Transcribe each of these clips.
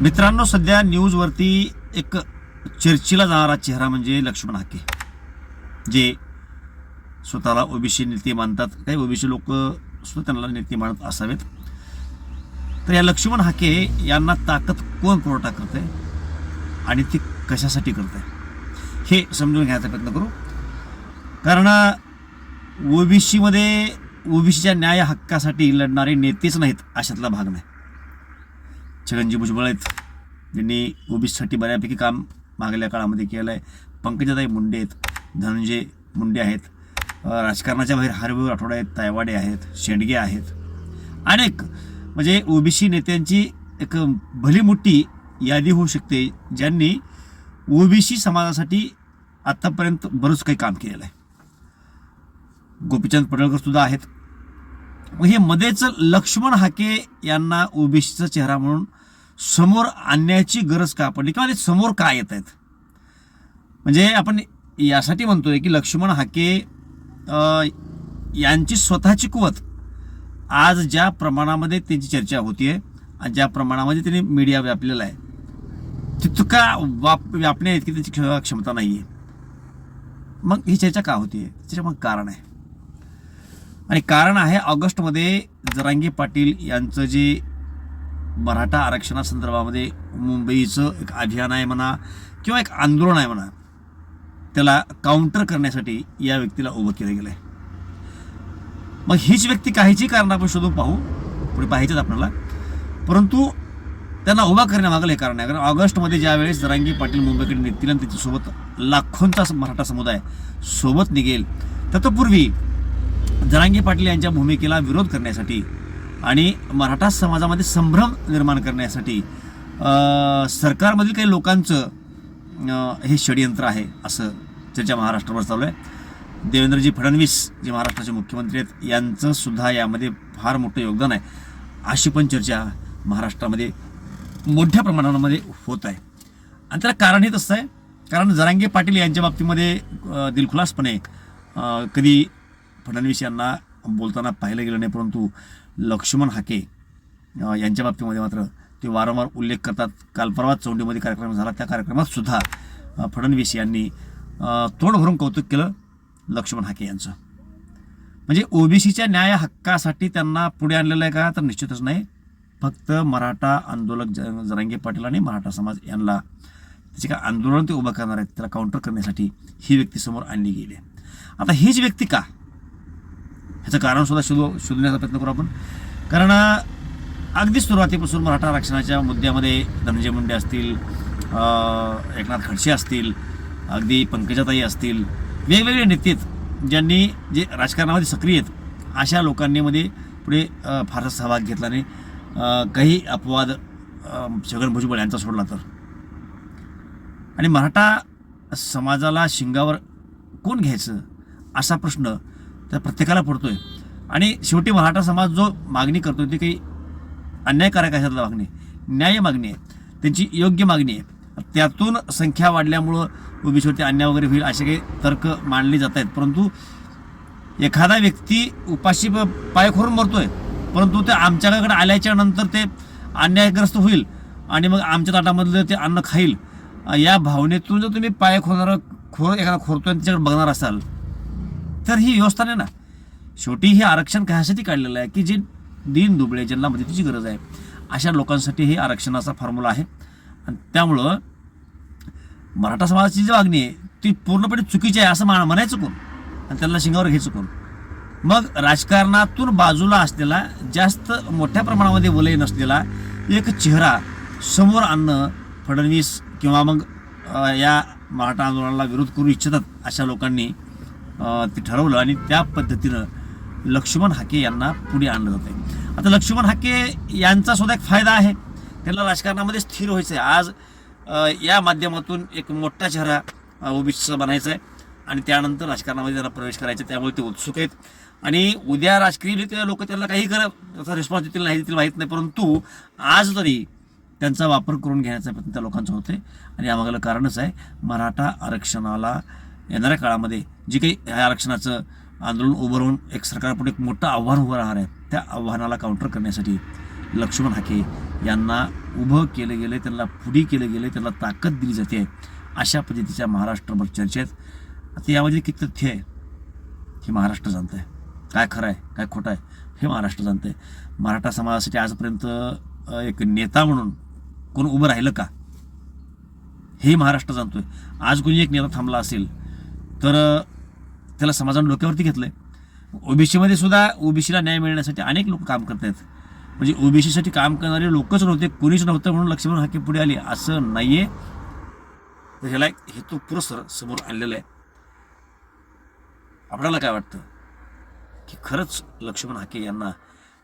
मित्रांनो सध्या न्यूजवरती एक चर्चेला जाणारा चेहरा म्हणजे लक्ष्मण हाके जे स्वतःला ओबीसी नेते मानतात. काही ओबीसी लोक सुद्धा त्यांना नेते मानत असावेत. तर या लक्ष्मण हाके यांना ताकद कोण पुरवठा करते आणि ती कशासाठी करते हे समजून घ्यायचा प्रयत्न करू. कारण ओबीसीमध्ये ओबीसीच्या न्याय हक्कासाठी लढणारे नेतेच नाहीत अशातला भाग नाही. छगनजी भुजबळ आहेत. ज्यांनी ओबीसीसाठी बऱ्यापैकी काम मागल्या काळामध्ये केलं आहे. पंकजाताई मुंडे आहेत. धनंजय मुंडे आहेत. राजकारणाच्या बाहेर हरभाऊ राठोड आहेत तायवाडे आहेत शेंडगे आहेत. अनेक म्हणजे ओबीसी नेत्यांची एक भली मोठी यादी होऊ शकते ज्यांनी ओबीसी समाजासाठी आत्तापर्यंत बरंच काही काम केलेलं आहे. गोपीचंद पडळकर सुद्धा आहेत. मग हे मध्येच लक्ष्मण हाके यांना ओबीसीचा चेहरा म्हणून समोर आणण्याची गरज का पडली? किंवा ते समोर का येत आहेत? म्हणजे आपण यासाठी म्हणतोय की लक्ष्मण हाके यांची स्वतःची कुवत आज ज्या प्रमाणामध्ये त्यांची चर्चा होतीये आणि ज्या प्रमाणामध्ये त्यांनी मीडिया व्यापलेला आहे तितका वाप व्यापण्या इतकी त्यांची क्षमता नाही आहे मग ही चर्चा का होतीये? त्याच्या मग कारण आहे. आणि कारण आहे ऑगस्टमध्ये जरांगे पाटील यांचं जे मराठा आरक्षणासंदर्भामध्ये मुंबईचं एक अभियान आहे म्हणा किंवा एक आंदोलन आहे म्हणा त्याला काउंटर करण्यासाठी या व्यक्तीला उभं केलं गेलं आहे मग हीच व्यक्ती काहीची कारण आपण शोधून पाहू पुढे पाहायचेच आपल्याला. परंतु त्यांना उभा करण्यामागलं हे कारण आहे. कारण ऑगस्टमध्ये ज्यावेळेस जरांगी पाटील मुंबईकडे निघतील आणि त्याच्यासोबत लाखोंचा मराठा समुदाय सोबत निघेल तत्पूर्वी जरांगी पाटील यांच्या भूमिकेला विरोध करण्यासाठी आणि मराठा समाजामध्ये संभ्रम निर्माण करण्यासाठी सरकारमधील काही लोकांचं हे षडयंत्र आहे असं चर्चा महाराष्ट्रावर चालू आहे. देवेंद्रजी फडणवीस जे महाराष्ट्राचे मुख्यमंत्री आहेत यांचं सुद्धा यामध्ये फार मोठं योगदान आहे. अशी पण चर्चा महाराष्ट्रामध्ये मोठ्या प्रमाणामध्ये होत आहे. आणि त्याला कारणही तसं आहे कारण जरांगे पाटील यांच्या बाबतीमध्ये दिलखुलासपणे कधी फडणवीस यांना बोलताना पाहिलं गेलं नाही परंतु लक्ष्मण हाके यांच्या बाबतीमध्ये मात्र ते वारंवार उल्लेख करतात. काल परवाच चौंडीमध्ये कार्यक्रम झाला. त्या कार्यक्रमात सुद्धा फडणवीस यांनी तोंड भरून कौतुक केलं लक्ष्मण हाके यांचं. म्हणजे ओबीसीच्या न्याय हक्कासाठी त्यांना पुढे आणलेलं आहे का तर निश्चितच नाही. फक्त मराठा आंदोलक ज- जरांगे पाटील आणि मराठा समाज यांना त्याचे काय आंदोलन ते उभं करणार आहेत त्याला काउंटर करण्यासाठी ही व्यक्ती समोर आणली गेली आहे. आता हीच व्यक्ती का? ह्याचं कारण सुद्धा शोधू शोधण्याचा प्रयत्न करू आपण. कारण अगदी सुरुवातीपासून मराठा आरक्षणाच्या मुद्द्यामध्ये धनंजय मुंडे असतील एकनाथ खडसे असतील अगदी पंकजाताई असतील वेगवेगळे नेते ज्यांनी जे राजकारणामध्ये सक्रिय आहेत अशा लोकांनीमध्ये पुढे फारसा सहभाग घेतला नाही. काही अपवाद छगन भुजबळ यांचा सोडला तर. आणि मराठा समाजाला शिंगावर कोण घ्यायचं असा प्रश्न त्या प्रत्येकाला पडतोय. आणि शेवटी मराठा समाज जो मागणी करतोय ती काही अन्यायकारक अशातला मागणी न्याय मागणी आहे. त्यांची योग्य मागणी आहे. त्यातून संख्या वाढल्यामुळं ओबीसीवरती अन्याय वगैरे होईल असे काही तर्क मांडले जात आहेत. परंतु एखादा व्यक्ती उपाशी प- मरतोय परंतु ते आमच्याकडे आल्याच्यानंतर ते अन्यायग्रस्त होईल आणि मग आमच्या ताटामधलं ते अन्न खाईल. या भावनेतून जर तुम्ही पाय खोरणार खोर एखादा खोरतोय त्याच्याकडे बघणार असाल तर ही व्यवस्था नाही ना. शेवटी हे आरक्षण कशासाठी काढलेलं आहे की जे दिन दुबळे ज्यांना म्हणजे मदतीची गरज आहे अशा लोकांसाठी हे आरक्षणाचा फॉर्म्युला आहे. आणि त्यामुळं मराठा समाजाची जी मागणी आहे ती पूर्णपणे चुकीची आहे असं मा म्हणायचं कोण? आणि त्यांना शिंगावर घ्यायचं कोण? मग राजकारणातून बाजूला असलेला जास्त मोठ्या प्रमाणामध्ये वलय नसलेला एक चेहरा समोर आणणं फडणवीस किंवा मग या मराठा आंदोलनाला विरोध करू इच्छितात अशा लोकांनी ते ठरवलं आणि त्या पद्धतीनं लक्ष्मण हाके यांना पुढे आणलं जाते आता लक्ष्मण हाके यांचा सुद्धा एक फायदा आहे. त्यांना राजकारणामध्ये स्थिर व्हायचं आहे आज या माध्यमातून एक मोठा चेहरा ओबीसीचा बनायचा आहे आणि त्यानंतर राजकारणामध्ये त्यांना प्रवेश करायचा आहे. त्यामुळे ते उत्सुक आहेत. आणि उद्या राजकीय लोक त्यांना काही करा त्याचा रिस्पॉन्स देतील नाही देतील माहीत नाही परंतु आज तरी त्यांचा वापर करून घेण्याचा प्रयत्न त्या लोकांचा होते आणि यामागलं कारणच आहे मराठा आरक्षणाला येणाऱ्या काळामध्ये जे काही ह्या आरक्षणाचं आंदोलन उभं राहून एक सरकारपुढे एक मोठं आव्हान उभं राहणार आहे त्या आव्हानाला काउंटर करण्यासाठी लक्ष्मण हाके यांना उभं केलं गेलं त्यांना पुढी केलं गेलं त्यांना ताकद दिली जाते अशा पद्धतीच्या महाराष्ट्रभर चर्चेत. आता यामध्ये किती तथ्य आहे हे महाराष्ट्र जाणतं आहे काय खरं आहे काय खोटं आहे हे महाराष्ट्र जाणतं आहे मराठा समाजासाठी आजपर्यंत एक नेता म्हणून कोण उभं राहिलं का? हे महाराष्ट्र जाणतोय. आज कोणी एक नेता थांबला असेल तर त्याला समाजानं डोक्यावरती घेतलं आहे ओबीसीमध्ये सुद्धा ओबीसीला न्याय मिळण्यासाठी अनेक लोक काम करत आहेत म्हणजे ओबीसीसाठी काम करणारे लोकच नव्हते कोणीच नव्हतं म्हणून लक्ष्मण हाके पुढे आली असं नाही आहे तर ह्याला एक हेतू पुरस्सर समोर आणलेला आहे. आपल्याला काय वाटतं? की खरंच लक्ष्मण हाके यांना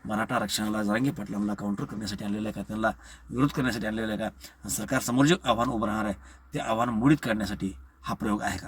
मराठा आरक्षणाला जरांगी पाटलांना काउंटर करण्यासाठी आणलेलं आहे का? त्यांना विरोध करण्यासाठी आणलेलं आहे का? सरकारसमोर जे आव्हान उभं राहणार आहे ते आव्हान मोडीत काढण्यासाठी हा प्रयोग आहे का?